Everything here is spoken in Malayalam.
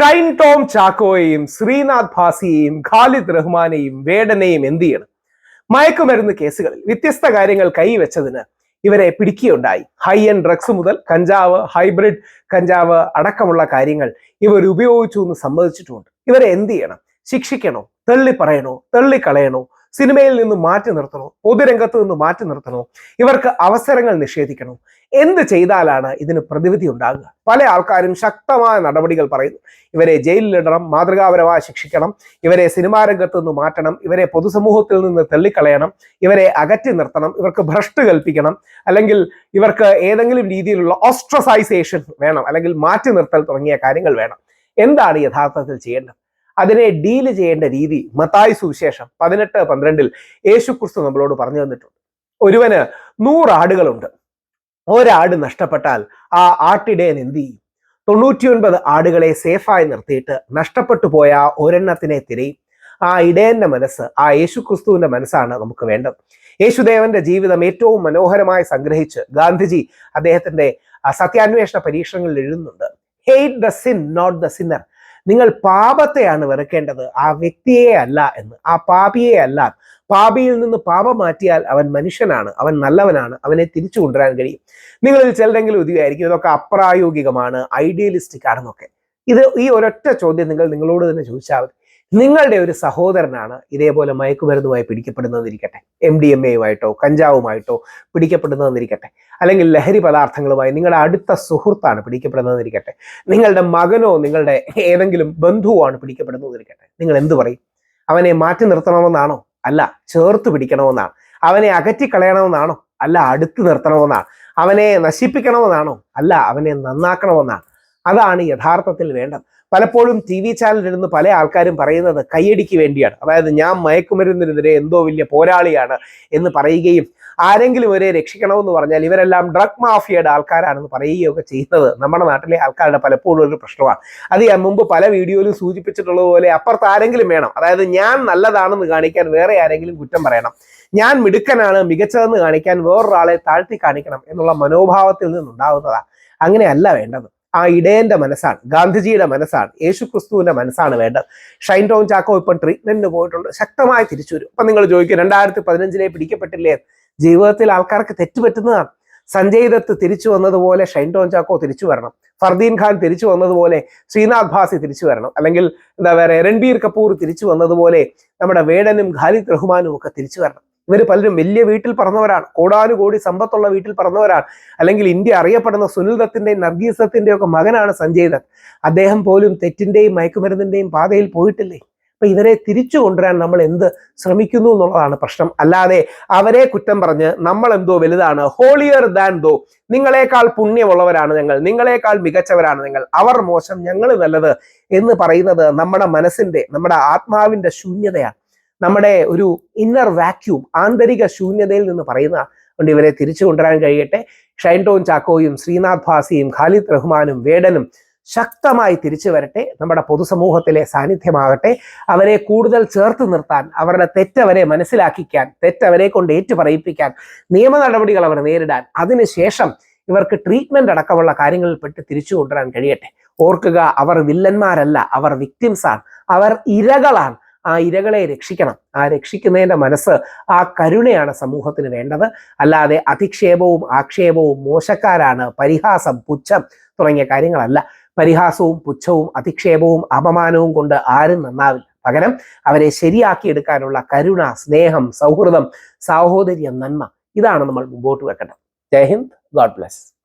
ഷൈൻ ടോം ചാക്കോയെയും ശ്രീനാഥ് ഭാസിയെയും ഖാലിദ് റഹ്മാനെയും വേടനെയും എന്ത് ചെയ്യണം? മയക്കുമരുന്ന് കേസുകളിൽ വ്യത്യസ്ത കാര്യങ്ങൾ കൈവച്ചതിന് ഇവരെ പിടിക്കുകയുണ്ടായി. ഹൈ എൻഡ് ഡ്രഗ്സ് മുതൽ കഞ്ചാവ് ഹൈബ്രിഡ് കഞ്ചാവ് അടക്കമുള്ള കാര്യങ്ങൾ ഇവർ ഉപയോഗിച്ചു എന്ന് സമ്മതിച്ചിട്ടുമുണ്ട് ഇവരെ എന്ത് ചെയ്യണം? ശിക്ഷിക്കണോ? തള്ളി പറയണോ തള്ളിക്കളയണോ? സിനിമയിൽ നിന്ന് മാറ്റി നിർത്തണോ? പൊതുരംഗത്ത് നിന്ന് മാറ്റി നിർത്തണോ? ഇവർക്ക് അവസരങ്ങൾ നിഷേധിക്കണോ? എന്ത് ചെയ്താലാണ് ഇതിന് പ്രതിവിധി ഉണ്ടാകുക? പല ആൾക്കാരും ശക്തമായ നടപടികൾ പറയുന്നു. ഇവരെ ജയിലിലിടണം മാതൃകാപരമായി ശിക്ഷിക്കണം ഇവരെ സിനിമാ രംഗത്ത് നിന്ന് മാറ്റണം ഇവരെ പൊതുസമൂഹത്തിൽ നിന്ന് തള്ളിക്കളയണം ഇവരെ അകറ്റി നിർത്തണം ഇവർക്ക് ഭ്രഷ്ട് കൽപ്പിക്കണം അല്ലെങ്കിൽ ഇവർക്ക് ഏതെങ്കിലും രീതിയിലുള്ള ഓസ്ട്രസൈസേഷൻ വേണം അല്ലെങ്കിൽ മാറ്റി നിർത്തൽ തുടങ്ങിയ കാര്യങ്ങൾ വേണം. എന്താണ് യഥാർത്ഥത്തിൽ ചെയ്യേണ്ടത്? അതിനെ ഡീൽ ചെയ്യേണ്ട രീതി മത്തായി സുവിശേഷം പതിനെട്ട് പന്ത്രണ്ടിൽ യേശു ക്രിസ്തു നമ്മളോട് പറഞ്ഞു തന്നിട്ടുണ്ട്. ഒരുവന് നൂറ് ആടുകളുണ്ട്. ഒരാട് നഷ്ടപ്പെട്ടാൽ ആ ആട്ടിടയൻ എന്ത് ചെയ്യും? തൊണ്ണൂറ്റിയൊൻപത് ആടുകളെ സേഫായി നിർത്തിയിട്ട് നഷ്ടപ്പെട്ടു പോയ ഒരെണ്ണത്തിനെ തിരയും. ആ ഇടയന്റെ മനസ്സ് ആ യേശു ക്രിസ്തുവിന്റെ മനസ്സാണ് നമുക്ക് വേണ്ടത്. യേശുദേവന്റെ ജീവിതം ഏറ്റവും മനോഹരമായി സംഗ്രഹിച്ച് ഗാന്ധിജി അദ്ദേഹത്തിന്റെ സത്യാന്വേഷണ പരീക്ഷണങ്ങളിൽ എഴുതുന്നുണ്ട്. Hate the sin not the sinner നിങ്ങൾ പാപത്തെയാണ് വെറുക്കേണ്ടത്. ആ വ്യക്തിയെ അല്ല എന്ന്. ആ പാപിയെ അല്ല. പാപിയിൽ നിന്ന് പാപം മാറ്റിയാൽ അവൻ മനുഷ്യനാണ്. അവൻ നല്ലവനാണ്. അവനെ തിരിച്ചു കൊണ്ടുവരാൻ കഴിയും. നിങ്ങളിൽ ചിലരെങ്കിലും ഉദ്യമായിരിക്കും ഇതൊക്കെ അപ്രായോഗികമാണ് ഐഡിയലിസ്റ്റിക് ആണെന്നൊക്കെ. ഇത് ഈ ഒരൊറ്റ ചോദ്യം നിങ്ങൾ നിങ്ങളോട് തന്നെ ചോദിച്ചാൽ മതി. നിങ്ങളുടെ ഒരു സഹോദരനാണ് ഇതേപോലെ മയക്കുമരുന്നുമായി പിടിക്കപ്പെടുന്നതെന്നിരിക്കട്ടെ. എം ഡി എം എയുമായിട്ടോ കഞ്ചാവുമായിട്ടോ പിടിക്കപ്പെടുന്നതെന്നിരിക്കട്ടെ. അല്ലെങ്കിൽ ലഹരി പദാർത്ഥങ്ങളുമായി നിങ്ങളുടെ അടുത്ത സുഹൃത്താണ് പിടിക്കപ്പെടുന്നതെന്നിരിക്കട്ടെ. നിങ്ങളുടെ മകനോ നിങ്ങളുടെ ഏതെങ്കിലും ബന്ധുവോ ആണ് പിടിക്കപ്പെടുന്നതെന്നിരിക്കട്ടെ. നിങ്ങൾ എന്തു പറയും? അവനെ മാറ്റി നിർത്തണമെന്നാണോ? അല്ല ചേർത്ത് പിടിക്കണമെന്നാണ്. അവനെ അകറ്റിക്കളയണമെന്നാണോ അല്ല അടുത്ത് നിർത്തണമെന്നാണ്. അവനെ നശിപ്പിക്കണമെന്നാണോ? അല്ല അവനെ നന്നാക്കണമെന്നാണ്. അതാണ് യഥാർത്ഥത്തിൽ വേണ്ടത്. പലപ്പോഴും ടി വി ചാനലിലിരുന്ന് പല ആൾക്കാരും പറയുന്നത് കൈയടിക്ക് വേണ്ടിയാണ്. അതായത് ഞാൻ മയക്കുമരുന്നിനെതിരെ എന്തോ വലിയ പോരാളിയാണ് എന്ന് പറയുകയും ആരെങ്കിലും ഇവരെ രക്ഷിക്കണമെന്ന് പറഞ്ഞാൽ ഇവരെല്ലാം ഡ്രഗ് മാഫിയയുടെ ആൾക്കാരാണെന്ന് പറയുകയൊക്കെ ചെയ്യുന്നത് നമ്മുടെ നാട്ടിലെ ആൾക്കാരുടെ പലപ്പോഴും ഒരു പ്രശ്നമാണ്. അത് ഞാൻ മുമ്പ് പല വീഡിയോയിലും സൂചിപ്പിച്ചിട്ടുള്ളതുപോലെ അപ്പുറത്ത് ആരെങ്കിലും വേണം. അതായത് ഞാൻ നല്ലതാണെന്ന് കാണിക്കാൻ വേറെ ആരെങ്കിലും കുറ്റം പറയണം. ഞാൻ മിടുക്കനാണ് മികച്ചതെന്ന് കാണിക്കാൻ വേറൊരാളെ താഴ്ത്തി കാണിക്കണം എന്നുള്ള മനോഭാവത്തിൽ നിന്നുണ്ടാകുന്നതാണ് അങ്ങനെയല്ല വേണ്ടത്. ആ ഇടയന്റെ മനസ്സാണ് ഗാന്ധിജിയുടെ മനസ്സാണ് യേശു ക്രിസ്തുവിന്റെ മനസ്സാണ് വേണ്ടത്. ഷൈൻ ടോൺ ചാക്കോ ഇപ്പം ട്രീറ്റ്മെന്റിന് പോയിട്ടുണ്ട് ശക്തമായി തിരിച്ചു വരും അപ്പൊ നിങ്ങൾ ചോദിക്കും രണ്ടായിരത്തി പതിനഞ്ചിലെ പിടിക്കപ്പെട്ടില്ലേ? ജീവിതത്തിൽ ആൾക്കാർക്ക് തെറ്റുപറ്റുന്നതാണ് സഞ്ജയ് ദത്ത് തിരിച്ചു വന്നതുപോലെ ഷൈൻ ടോൺ ചാക്കോ തിരിച്ചു വരണം. ഫർദീൻ ഖാൻ തിരിച്ചു വന്നതുപോലെ ശ്രീനാഥ് ഭാസി തിരിച്ചു വരണം. അല്ലെങ്കിൽ എന്താ പറയുക രൺബീർ കപൂർ തിരിച്ചു വന്നതുപോലെ നമ്മുടെ വേടനും ഖാലിദ് റഹ്മാനും ഒക്കെ തിരിച്ചു വരണം. ഇവർ പലരും വലിയ വീട്ടിൽ പറഞ്ഞവരാണ് കോടാനുകോടി സമ്പത്തുള്ള വീട്ടിൽ പറഞ്ഞവരാണ് അല്ലെങ്കിൽ ഇന്ത്യ അറിയപ്പെടുന്ന സുനിൽ ദത്തിന്റെയും നർഗീസ് ദത്തിന്റെയും ഒക്കെ മകനാണ് സഞ്ജയ് ദത്ത്. അദ്ദേഹം പോലും തെറ്റിന്റെയും മയക്കുമരുന്നിന്റെയും പാതയിൽ പോയിട്ടില്ലേ? അപ്പൊ ഇവരെ തിരിച്ചു കൊണ്ടുവരാൻ നമ്മൾ എന്ത് ശ്രമിക്കുന്നു എന്നുള്ളതാണ് പ്രശ്നം. അല്ലാതെ അവരെ കുറ്റം പറഞ്ഞ് നമ്മൾ എന്തോ വലുതാണ് ഹോളിയർ ദാൻ ദോ നിങ്ങളെക്കാൾ പുണ്യമുള്ളവരാണ് ഞങ്ങൾ. നിങ്ങളെക്കാൾ മികച്ചവരാണ് നിങ്ങൾ അവർ മോശം ഞങ്ങൾ നല്ലത് എന്ന് പറയുന്നത് നമ്മുടെ മനസ്സിന്റെ നമ്മുടെ ആത്മാവിന്റെ ശൂന്യതയാണ്. നമ്മുടെ ഒരു ഇന്നർ വാക്യൂം ആന്തരിക ശൂന്യതയിൽ നിന്ന് പറയുന്ന കൊണ്ട് ഇവരെ തിരിച്ചു കൊണ്ടുവരാൻ കഴിയട്ടെ. ഷൈൻ ടോൺ ചാക്കോയും ശ്രീനാഥ് ഭാസിയും ഖാലിദ് റഹ്മാനും വേടനും ശക്തമായി തിരിച്ചു വരട്ടെ. നമ്മുടെ പൊതുസമൂഹത്തിലെ സാന്നിധ്യമാകട്ടെ. അവരെ കൂടുതൽ ചേർത്ത് നിർത്താൻ അവരുടെ തെറ്റവരെ മനസ്സിലാക്കിക്കാൻ തെറ്റവരെ കൊണ്ട് ഏറ്റുപറയിപ്പിക്കാൻ നിയമ നടപടികൾ അവർ നേരിടാൻ അതിനുശേഷം ഇവർക്ക് ട്രീറ്റ്മെന്റ് അടക്കമുള്ള കാര്യങ്ങളിൽ പെട്ട് തിരിച്ചു കൊണ്ടുവരാൻ കഴിയട്ടെ. ഓർക്കുക അവർ വില്ലന്മാരല്ല അവർ വിക്ടിംസ് ആണ്. അവർ ഇരകളാണ്. ആ ഇരകളെ രക്ഷിക്കണം. ആ രക്ഷിക്കുന്നതിന്റെ മനസ്സ് ആ കരുണയാണ് സമൂഹത്തിന് വേണ്ടത്. അല്ലാതെ അധിക്ഷേപവും ആക്ഷേപവും മോശക്കാരാണ്. പരിഹാസം പുച്ഛം തുടങ്ങിയ കാര്യങ്ങളല്ല. പരിഹാസവും പുച്ഛവും അധിക്ഷേപവും അപമാനവും കൊണ്ട് ആരും നന്നാവില്ല. പകരം അവരെ ശരിയാക്കിയെടുക്കാനുള്ള കരുണ സ്നേഹം സൗഹൃദം സാഹോദര്യം നന്മ ഇതാണ് നമ്മൾ മുമ്പോട്ട് വെക്കേണ്ടത്. ജയ് ഹിന്ദ്. God bless.